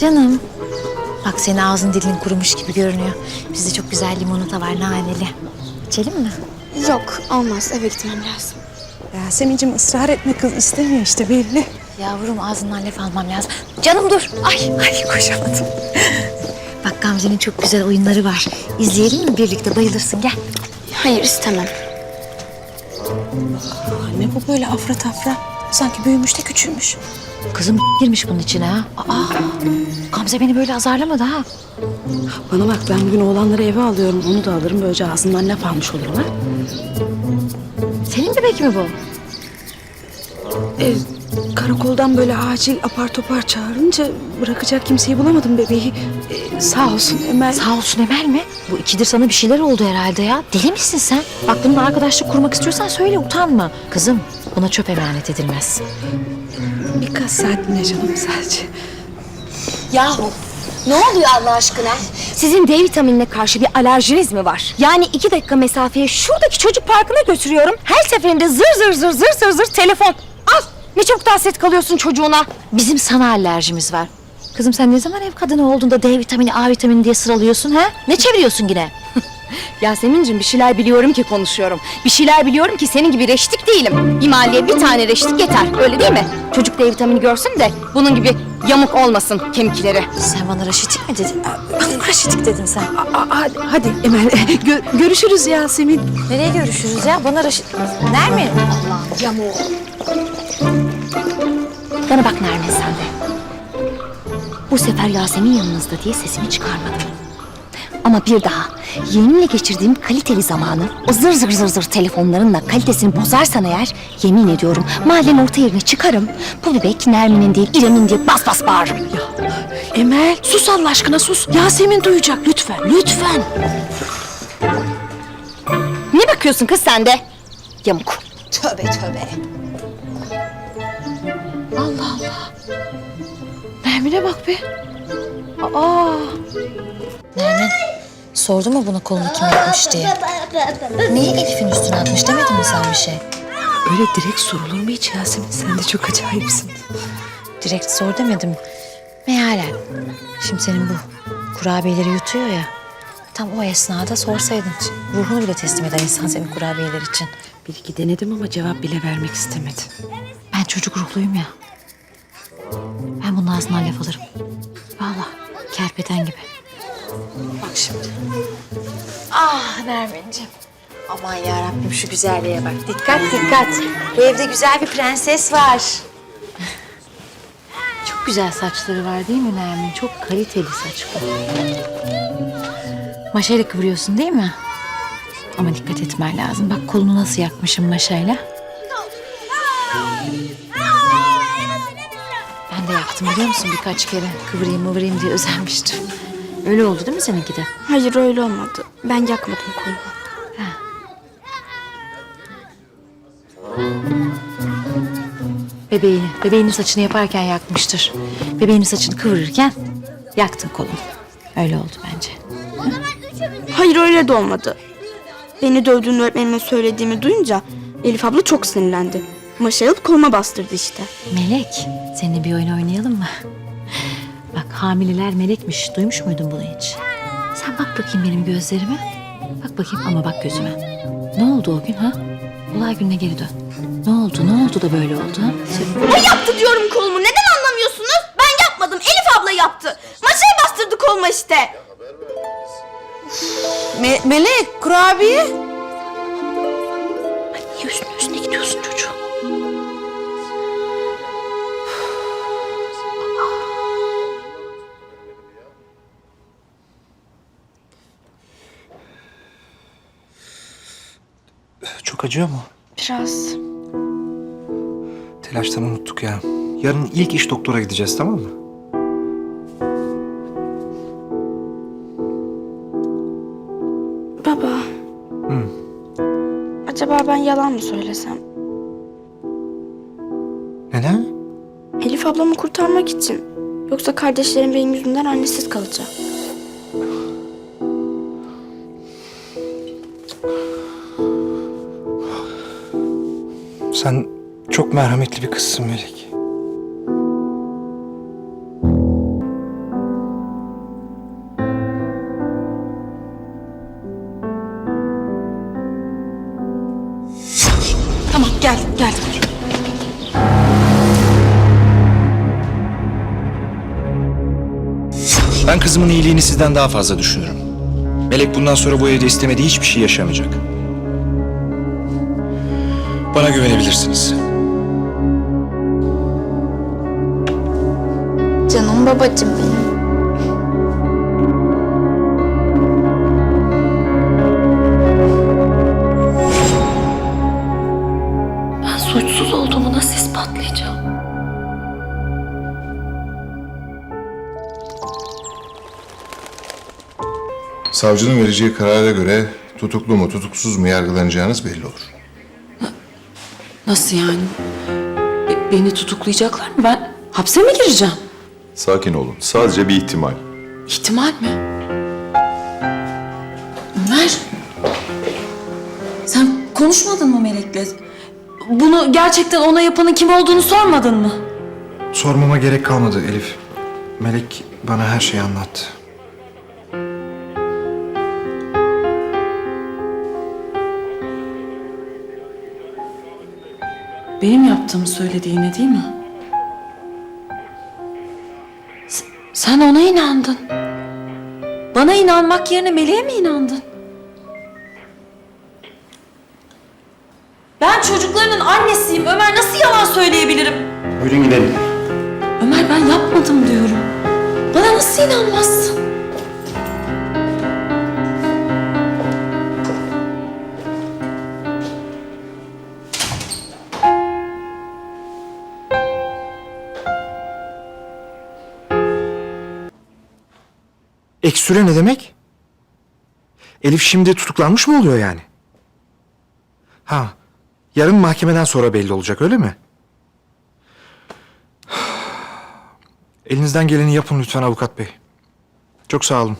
Canım. Bak senin ağzın dilin kurumuş gibi görünüyor. Bizde çok güzel limonata var naneli. İçelim mi? Yok olmaz eve gitmem lazım. Yasemin'cim ısrar etme kız istemiyor işte belli. Yavrum ağzından laf almam lazım. Canım dur. Ay ay koşamadım. Bak Gamze'nin çok güzel oyunları var. İzleyelim mi birlikte bayılırsın gel. Hayır istemem. Ne bu böyle afra tafra? Sanki büyümüş de küçülmüş. Kızım girmiş bunun içine ha. Aa, Gamze beni böyle azarlamadı ha. Bana bak ben bugün oğlanları eve alıyorum. Onu da alırım. Böylece ağzından laf almış olurum ha. Senin bebek mi bu? E, karakoldan böyle acil apar topar çağırınca bırakacak kimseyi bulamadım bebeği. E, sağ olsun Emel. Sağ olsun Emel mi? Bu ikidir sana bir şeyler oldu herhalde ya. Deli misin sen? Bak bununla arkadaşlık kurmak istiyorsan söyle utanma. Kızım buna çöp emanet edilmez. Birkaç saatliğine canım sadece. Yahu ne oluyor Allah aşkına? Sizin D vitaminine karşı bir alerjiniz mi var? Yani iki dakika mesafeye şuradaki çocuk parkına götürüyorum. Her seferinde zır zır zır zır zır zır telefon. Al ne çabuk da kalıyorsun çocuğuna. Bizim sana alerjimiz var. Kızım sen ne zaman ev kadını olduğunda D vitamini, A vitamini diye sıralıyorsun ha? Ne çeviriyorsun yine? Yasemin'cim bir şeyler biliyorum ki konuşuyorum. Bir şeyler biliyorum ki senin gibi reşitlik değilim. Bir mahalleye bir tane reşitlik yeter öyle değil mi? Çocuk D vitamini görsün de bunun gibi yamuk olmasın kemikleri. Sen bana raşitik mi dedin? Bana raşitik dedin sen? Aa, hadi, hadi Emel gö- görüşürüz Yasemin. Nereye görüşürüz ya? Bana raşit... Nermin? Allah'ım yamuğu. Bana bak Nermin sen de. Bu sefer Yasemin yanınızda diye sesimi çıkarmadım. Ama bir daha yeminle geçirdiğim kaliteli zamanı o zır zır zır zır telefonlarınla kalitesini bozarsan eğer yemin ediyorum mahallenin orta yerine çıkarım. Bu bebek Nermin'in değil İrem'in diye bas bas bağırırım. Emel sus Allah aşkına sus. Yasemin duyacak lütfen lütfen. Ne bakıyorsun kız sen de? Yamuk. Tövbe tövbe. Allah Allah. Nermin'e bak be. Aa. Nermin sordu mu buna kolunu kim yapmış diye? Niye Elif'in üstüne atmış demedin mi sen bir şey? Öyle direkt sorulur mu hiç Yasemin? Sen de çok acayipsin. Direkt sor demedim. Mealen. Şimdi senin bu kurabiyeleri yutuyor ya. Tam o esnada sorsaydın. Ruhunu bile teslim eder insan senin kurabiyeler için. Bir iki denedim ama cevap bile vermek istemedi. Ben çocuk ruhluyum ya. Ben bunun ağzından laf alırım. Vallahi kerpeten gibi. Bak şimdi. Ah Nermin'ciğim. Aman yarabbim şu güzelliğe bak. Dikkat dikkat. Bu evde güzel bir prenses var. Çok güzel saçları var değil mi Nermin? Çok kaliteli saç. Maşayla kıvırıyorsun değil mi? Ama dikkat etmen lazım. Bak kolunu nasıl yakmışım maşayla. Ben de yaptım biliyor musun birkaç kere. Kıvırayım mıvırayım diye özenmiştim. Öyle oldu değil mi seninki de? Hayır öyle olmadı. Ben yakmadım kolumu. Bebeğini, bebeğinin saçını yaparken yakmıştır. Bebeğinin saçını kıvırırken yaktın kolunu. Öyle oldu bence. Hayır öyle de olmadı. Beni dövdüğünü öğretmenime söylediğimi duyunca Elif abla çok sinirlendi. Maşayı alıp koluma bastırdı işte. Melek, seninle bir oyun oynayalım mı? Hamileler melekmiş. Duymuş muydun bunu hiç? Sen bak bakayım benim gözlerime. Bak bakayım ama bak gözüme. Ne oldu o gün ha? Olay gününe geri dön. Ne oldu? Ne oldu da böyle oldu ha? Söyle. O yaptı diyorum kolumu. Neden anlamıyorsunuz? Ben yapmadım. Elif abla yaptı. Maşayı bastırdı koluma işte. Melek kurabiye. Niye üstüne üstüne gidiyorsun çocuğum? Çok acıyor mu? Biraz. Telaştan unuttuk ya. Yarın ilk iş doktora gideceğiz tamam mı? Baba. Acaba ben yalan mı söylesem? Neden? Elif ablamı kurtarmak için. Yoksa kardeşlerim benim yüzümden annesiz kalacak. Sen çok merhametli bir kızsın Melek. Tamam gel gel. Ben kızımın iyiliğini sizden daha fazla düşünürüm. Melek bundan sonra bu evde istemediği hiçbir şey yaşamayacak. Bana güvenebilirsiniz. Canım babacığım benim. Ben suçsuz olduğumu nasıl ispatlayacağım? Savcının vereceği karara göre tutuklu mu tutuksuz mu yargılanacağınız belli olur. Nasıl yani? Be- beni tutuklayacaklar mı? Ben hapse mi gireceğim? Sakin olun. Sadece bir ihtimal. İhtimal mi? Ömer. Sen konuşmadın mı Melek'le? Bunu gerçekten ona yapanın kim olduğunu sormadın mı? Sormama gerek kalmadı Elif. Melek bana her şeyi anlattı. Benim yaptığımı söylediğine değil mi? S- sen ona inandın. Bana inanmak yerine Melek'e mi inandın? Ben çocuklarının annesiyim. Ömer nasıl yalan söyleyebilirim? Buyurun gidelim. Ömer ben yapmadım diyorum. Bana nasıl inanmazsın? Ek süre ne demek? Elif şimdi tutuklanmış mı oluyor yani? Ha, yarın mahkemeden sonra belli olacak öyle mi? Elinizden geleni yapın lütfen avukat bey. Çok sağ olun.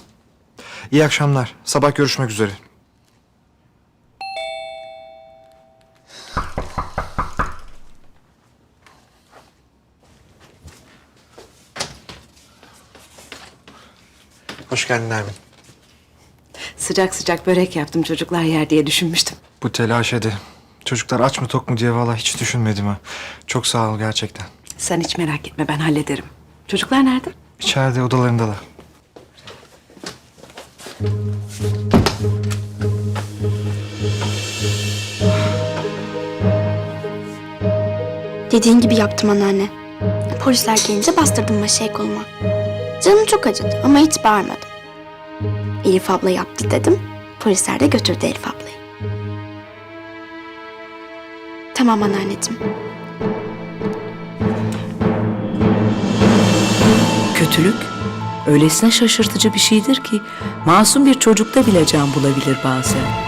İyi akşamlar. Sabah görüşmek üzere. Hoş geldin Nermin. Sıcak sıcak börek yaptım çocuklar yer diye düşünmüştüm. Bu telaş edi. Çocuklar aç mı tok mu diye vallahi hiç düşünmedim ha. Çok sağ ol gerçekten. Sen hiç merak etme ben hallederim. Çocuklar nerede? İçeride odalarındalar. Dediğin gibi yaptım anneanne. Polisler gelince bastırdım maşayı koluma. Canım çok acıdı ama hiç bağırmadım. Elif abla yaptı dedim. Polisler de götürdü Elif ablayı. Tamam anneanneciğim. Kötülük öylesine şaşırtıcı bir şeydir ki masum bir çocukta bile can bulabilir bazen.